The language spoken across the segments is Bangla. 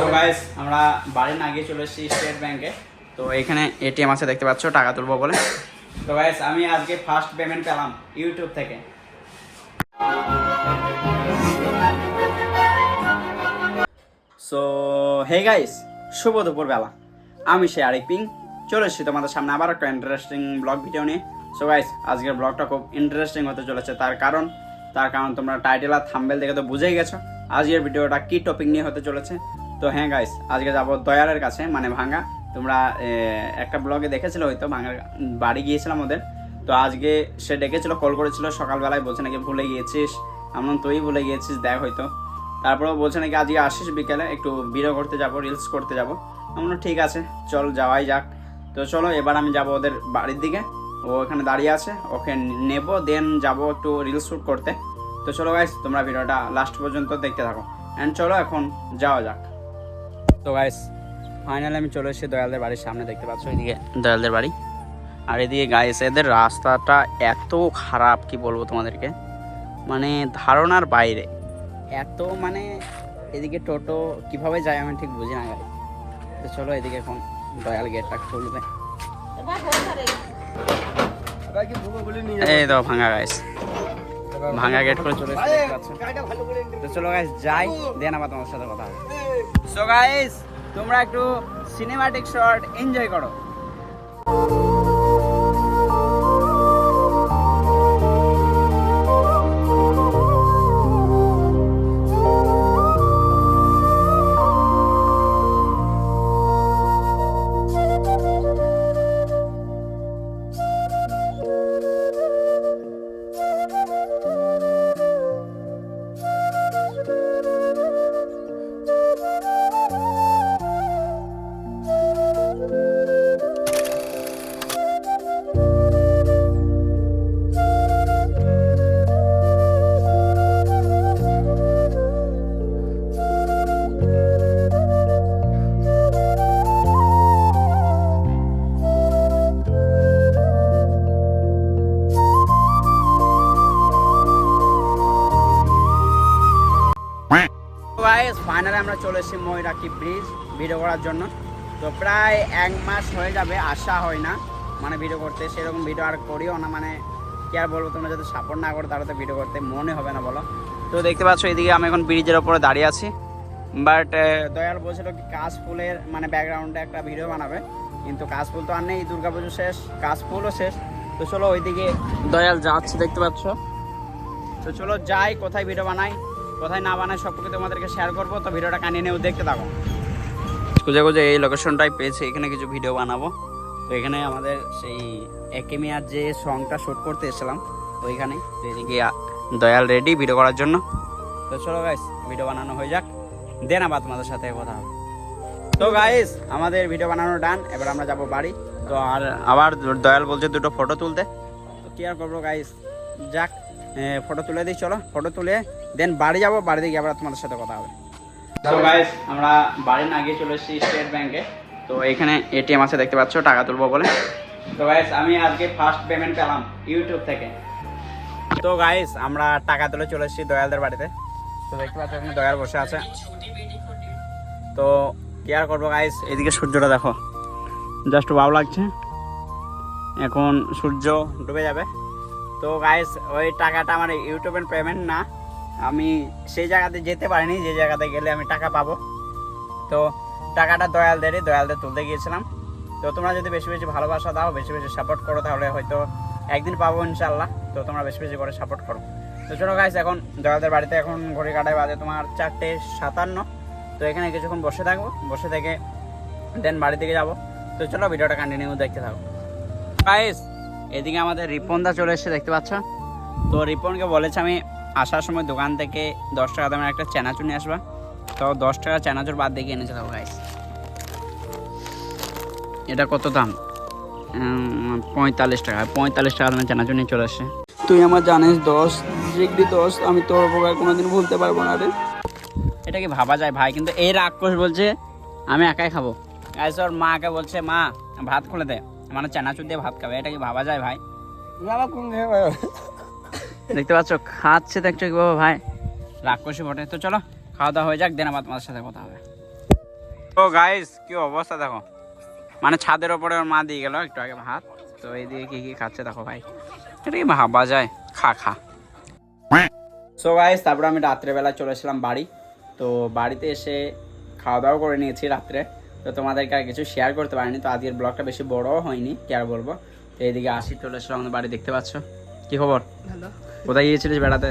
সো গাইস আমরা বাড়ি না গিয়ে চলে এসেছি স্টেট ব্যাংকে তো এখানে এটিএম আছে দেখতে পাচ্ছ টাকা তুলবো বলে। তো গাইস আমি আজকে ফার্স্ট পেমেন্ট পেলাম ইউটিউব থেকে। সো হে গাইস শুভ দুপুর বেলা আমি সে আরেক পিং। চলে এসেছি তোমাদের সামনে আবার একটা ইন্টারেস্টিং ব্লগ ভিডিও নিয়ে। সো গাইস আজকের ব্লগটা খুব ইন্টারেস্টিং হতে চলেছে। তার কারণ তার কারণ তোমরা টাইটেল আর থাম্বেল দেখে তো বুঝেই গেছো। আজকের ভিডিওটা কি টপিক নিয়ে হতে চলেছে? তো হ্যাঁ গাইস আজকে যাব দয়ালের কাছে মানে ভাঙ্গা। তোমরা একটা ব্লগে দেখেছিলে হয়তো ভাঙ্গার বাড়ি গিয়েছিলাম ওদের। তো আজকে সে ডেকেছিল কল করেছিল, সকালবেলায় বলছে নাকি ভুলে গিয়েছিস, এমন তুই ভুলে গিয়েছিস, দেখ হয়তো। তারপরেও বলছে নাকি আজকে আসিস বিকেলে, একটু ভিডিও করতে যাব রিলস করতে যাব। আমরা ঠিক আছে, চল যাওয়াই যাক। তো চলো, এবার আমি যাব ওদের বাড়ির দিকে। ও ওখানে দাঁড়িয়ে আছে, ওকে নেব, দেন যাব একটু রিলস শ্যুট করতে। তো চলো গাইস তোমরা ভিডিওটা লাস্ট পর্যন্ত দেখতে থাকো। অ্যান্ড চলো এখন যাওয়া যাক। তো গাইস ফাইনালি আমি চলে এসেছি দয়ালদের বাড়ির সামনে দেখতে পাচ্ছ এদিকে দয়ালদের বাড়ি। আর এদিকে গাইস এদের রাস্তাটা এত খারাপ কি বলব তোমাদেরকে? মানে ধারণার বাইরে। এত মানে এদিকে টোটো কীভাবে যায় আমি ঠিক বুঝি না গাড়ি তো চলো এদিকে এখন দয়াল গেটটা খুলবে। এই তো ভাঙা গাইস ভাঙা গেট করে চলে। তো চলো গাইস যাই, দেন আবার তোমার সাথে কথা হবে সো গাইস তোমরা একটু সিনেমাটিক শট এনজয় করো ফাইনালি আমরা চলে ব্রিজ ভিডিও করার জন্য? তো প্রায় এক মাস হয়ে যাবে আসা হয় না। মানে ভিডিও করতে, সেরকম ভিডিও আর করিও না। মানে কি আর বলব, তোমরা যদি সাপোর্ট না করো, তাহলে তো ভিডিও করতে মনে হবে না, বলো। তো দেখতে পাচ্ছ, এদিকে আমি এখন ব্রিজের ওপরে দাঁড়িয়ে আছি। বাট দয়াল বলছিল কি কাশফুলের মানে ব্যাকগ্রাউন্ডে একটা ভিডিও বানাবে। কিন্তু কাশফুল তো আর নেই, দুর্গাপুজো শেষ, কাশফুলও শেষ। তো চলো ওইদিকে দয়াল যাচ্ছে, দেখতে পাচ্ছ। তো চলো যাই, কোথায় ভিডিও বানাই। কোথায় না বানাই সব কিছু তোমাদেরকে শেয়ার করব, তো ভিডিওটা কানিয়ে নিয়েও দেখতে থাকো। খুঁজে খুঁজে এই লোকেশনটাই পেয়েছি, এখানে কিছু ভিডিও বানাবো। তো এখানে আমাদের সেই একেমিয়ার যে সংটা শ্যুট করতে এসেছিলাম ওইখানে এদিকে দয়াল রেডি ভিডিও করার জন্য। তো চলো গাইস ভিডিও বানানো হয়ে যাক। দেন আবার তোমাদের সাথে কথা হবে। তো গাইস আমাদের ভিডিও বানানো ডান এবার আমরা যাব বাড়ি। তো আর আবার দয়াল বলছে দুটো ফটো তুলতে। তো কি আর করব গাইস যাক ফটো তুলে দিই, চলো। ফটো তুলে দেন বাড়ি যাব বাড়ি দিয়ে গিয়ে আবার তোমাদের সাথে কথা হবে। তো গাইস আমরা বাড়ি না গিয়ে চলে এসেছি স্টেট ব্যাংকে তো এখানে এটিএম আছে, দেখতে পাচ্ছ, টাকা তুলবো বলে। তো গাইস আমি আজকে ফার্স্ট পেমেন্ট পেলাম ইউটিউব থেকে। তো গাইস আমরা টাকা তুলে চলে এসেছি দয়ালদের বাড়িতে। তো দেখতে পাচ্ছ, এখানে দয়াল বসে আছে। তো কি আর করব গাইস এদিকে সূর্যটা দেখো। জাস্ট ভালো লাগছে। এখন সূর্য ডুবে যাবে। তো গাইস ওই টাকাটা আমার ইউটিউবের পেমেন্ট না। আমি সেই জায়গাতে যেতে পারিনি, যে জায়গাতে গেলে আমি টাকা পাবো। তো টাকাটা দয়ালদেরই দয়ালদের তুলতে গিয়েছিলাম। তো তোমরা যদি বেশি বেশি ভালোবাসা দাও, বেশি বেশি সাপোর্ট করো, তাহলে হয়তো একদিন পাবো ইনশাল্লাহ তো তোমরা বেশি বেশি করে সাপোর্ট করো। তো চলো গাইস এখন দয়ালদের বাড়িতে এখন ঘড়ি কাটায় বাজে তোমার চারটে সাতান্ন। তো এখানে কিছুক্ষণ বসে থাকব, বসে থেকে দেন বাড়ি থেকে যাব। তো চলো ভিডিওটা কন্টিনিউ দেখতে থাকো। গাইস এদিকে আমাদের রিপনদা চলে এসেছে, দেখতে পাচ্ছ? তো রিপনকে বলেছে আমি আসার সময় দোকান থেকে দশ টাকা দামের একটা চেনাচুর নিয়ে আসবা। তো দশ টাকা চেনাচুর বাদ দিয়ে এনেছে দাও গাইস এটা কত দাম? পঁয়তাল্লিশ টাকা। পঁয়তাল্লিশ টাকা দামের চেনাচুর নিয়ে চলে আসছে। তুই আমার জানিস দোষ ডিগ্রি দোষ আমি তোর উপকার কোনোদিন ভুলতে পারব না রে। এটা কি ভাবা যায় ভাই? কিন্তু এই রাক্ষস বলছে আমি একাই খাব। গাইস ওর মাকে বলছে মা ভাত খুলে দে। মানে চেনাচুর দিয়ে ভাত খাবে। এটা কি ভাবা যায় ভাই? বাবা কোন দেখতে পাচ্ছ খাচ্ছে দেখছ কি বাবা ভাই? রাক্ষসী বটে। তো চলো খাওয়া দাওয়া হয়ে যাক দেন আবার তোমাদের সাথে কথা হবে। তো গাইস কি অবস্থা দেখো? মানে ছাদের ওপরে ওর মা দিয়ে গেল একটু আগে ভাত। তো এইদিকে কি কি খাচ্ছে দেখো ভাই। এটা কি ভাবা যায়? খা খা। সো গাইস তারপরে আমি রাত্রেবেলা চলে এসেছিলাম বাড়ি। তো বাড়িতে এসে খাওয়া দাওয়া করে নিয়েছি রাত্রে। তো তোমাদেরকে আর কিছু শেয়ার করতে পারিনি। তো আজকের ব্লগটা বেশি বড়ও হয়নি কি আর বলব। তো এইদিকে আসি চলে এসেছিলাম আমাদের বাড়ি দেখতে পাচ্ছ। কি খবর? ভালো। কোথায় গিয়েছিলিস বেড়াতে?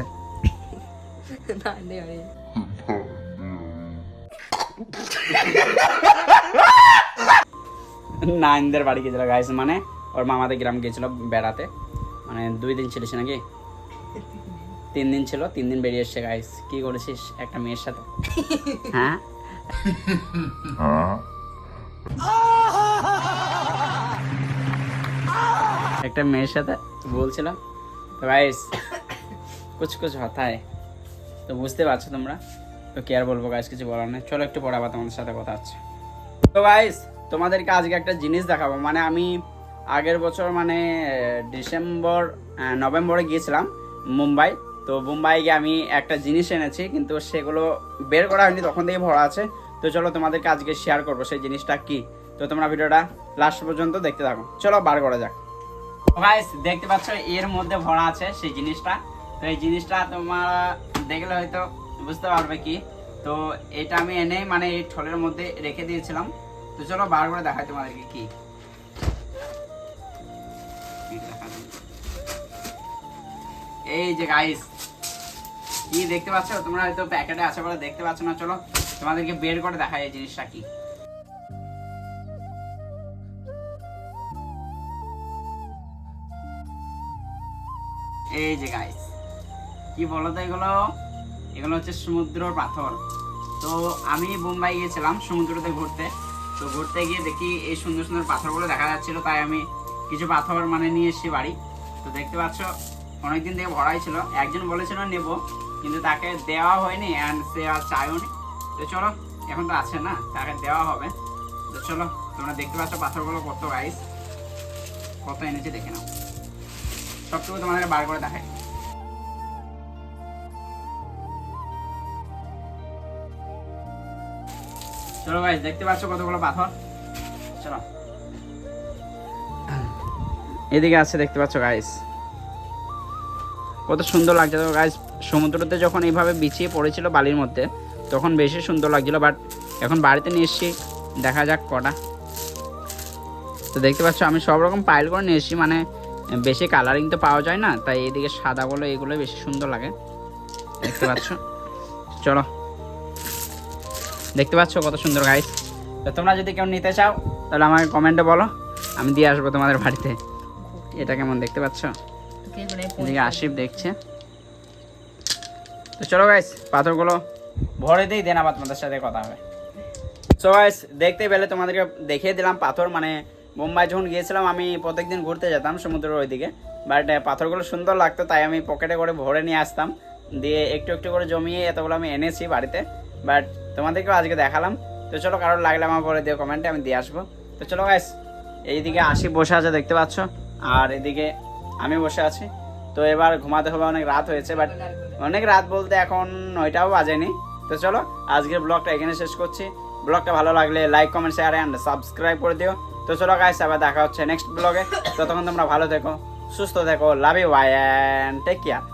না নাইনদের বাড়ি। গেছিল গাইস মানে ওর মামাদের গ্রাম গিয়েছিল বেড়াতে। মানে দুই দিন ছিলিস নাকি? তিন দিন ছিল তিন দিন বেরিয়ে এসছে গাইস কি করেছিস একটা মেয়ের সাথে? হ্যাঁ। একটা মেয়ের সাথে বলছিলাম গাইস কুছ কুছ হতা তো বুঝতে পারছ তোমরা তো কি আর বলব গাইস কিছু বলার নেই চলো একটু পরে আবার তোমাদের সাথে কথা হচ্ছে তো গাইস তোমাদেরকে আজকে একটা জিনিস দেখাবো মানে আমি আগের বছর মানে ডিসেম্বর নভেম্বরে গিয়েছিলাম মুম্বাই তো মুম্বাই গিয়ে আমি একটা জিনিস এনেছি, কিন্তু সেগুলো বের করা হয়নি, তখন থেকে ভরা আছে। তো চলো তোমাদেরকে আজকে শেয়ার করব সেই জিনিসটা কি। তো তোমরা ভিডিওটা লাস্ট পর্যন্ত দেখতে থাকো। চলো বার করা যাক। গাইস দেখতে পাচ্ছ, এর মধ্যে ভরা আছে সেই জিনিসটা। তো এই জিনিসটা তোমরা দেখলে হয়তো বুঝতে পারবে কি। তো এটা আমি এনে মানে এই ঠোলের মধ্যে রেখে দিয়েছিলাম। তো চলো বার করে দেখাই তোমাদেরকে কি। এই যে গাইস কি দেখতে পাচ্ছ? তোমরা হয়তো প্যাকেটে আছে বলে দেখতে পাচ্ছ না। চলো তোমাদেরকে বের করে দেখাই এই জিনিসটা কি। এই যে গাইস কি বলতো এগুলো? এগুলো হচ্ছে সমুদ্র পাথর। তো আমি বোম্বাই গিয়েছিলাম সমুদ্রতে ঘুরতে। তো ঘুরতে গিয়ে দেখি এই সুন্দর সুন্দর পাথরগুলো দেখা যাচ্ছিল, তাই আমি কিছু পাথর মানে নিয়ে এসেছি বাড়ি। তো দেখতে পাচ্ছ, অনেকদিন থেকে ভরাই ছিল। একজন বলেছিল নেব, কিন্তু তাকে দেওয়া হয়নি অ্যান্ড সে আর চায়ও নি। তো চলো, এখন তো আছে না, তাকে দেওয়া হবে। তো চলো, তোমরা দেখতে পাচ্ছ পাথরগুলো কত গাইস কত এনেছে দেখে নাও। সবটুকু তোমাদেরকে বার করে দেখাই। চলো গাইস দেখতে পাচ্ছ কতগুলো পাথর? চলো। এদিকে আছে, দেখতে পাচ্ছ গাইস কত সুন্দর লাগছে। তো গাইস সমুদ্রতে যখন এইভাবে বিছিয়ে পড়েছিল বালির মধ্যে, তখন বেশি সুন্দর লাগছিল বাট এখন বাড়িতে নিয়ে এসেছি, দেখা যাক কটা। তো দেখতে পাচ্ছ, আমি সব রকম পাইল করে নিয়ে এসেছি মানে বেশি কালারিং তো পাওয়া যায় না তাই এদিকে সাদাগুলো এগুলো বেশি সুন্দর লাগে। দেখতে পাচ্ছ? চলো। দেখতে পাচ্ছ কত সুন্দর গাইস তো তোমরা যদি কেউ নিতে চাও তাহলে আমাকে কমেন্টে বলো আমি দিয়ে আসব তোমাদের বাড়িতে। এটা কেমন দেখতে পাচ্ছ? এদিকে আশিফ দেখছে। তো চলো গাইস পাথরগুলো ভরে দিই দেন আবার তোমাদের সাথে কথা হবে। সো গাইস দেখতে পেলে তোমাদেরকে দেখিয়ে দিলাম পাথর মানে মুম্বাই যখন গিয়েছিলাম, আমি প্রত্যেকদিন ঘুরতে যেতাম সমুদ্রের ওইদিকে। বাট পাথরগুলো সুন্দর লাগতো, তাই আমি পকেটে করে ভরে নিয়ে আসতাম। দিয়ে একটু একটু করে জমিয়ে এতগুলো আমি এনেছি বাড়িতে। বাট তোমাদেরকেও আজকে দেখালাম। তো চলো, কারোর লাগলে আমার পরে দিও কমেন্টে আমি দিয়ে আসব। তো চলো গাইস এইদিকে আসি বসে আছে, দেখতে পাচ্ছ? আর এদিকে আমি বসে আছি। তো এবার ঘুমাতে হবে, অনেক রাত হয়েছে বাট অনেক রাত বলতে এখন নয়টাও বাজেনি। তো চলো, আজকের ব্লগটা এখানে শেষ করছি। ব্লগটা ভালো লাগলে like comment share and subscribe করে দিও। তো চলো গাইস আবার দেখা হচ্ছে নেক্সট ব্লগে ততক্ষণ তোমরা ভালো থেকো, সুস্থ থেকো love you bye and take care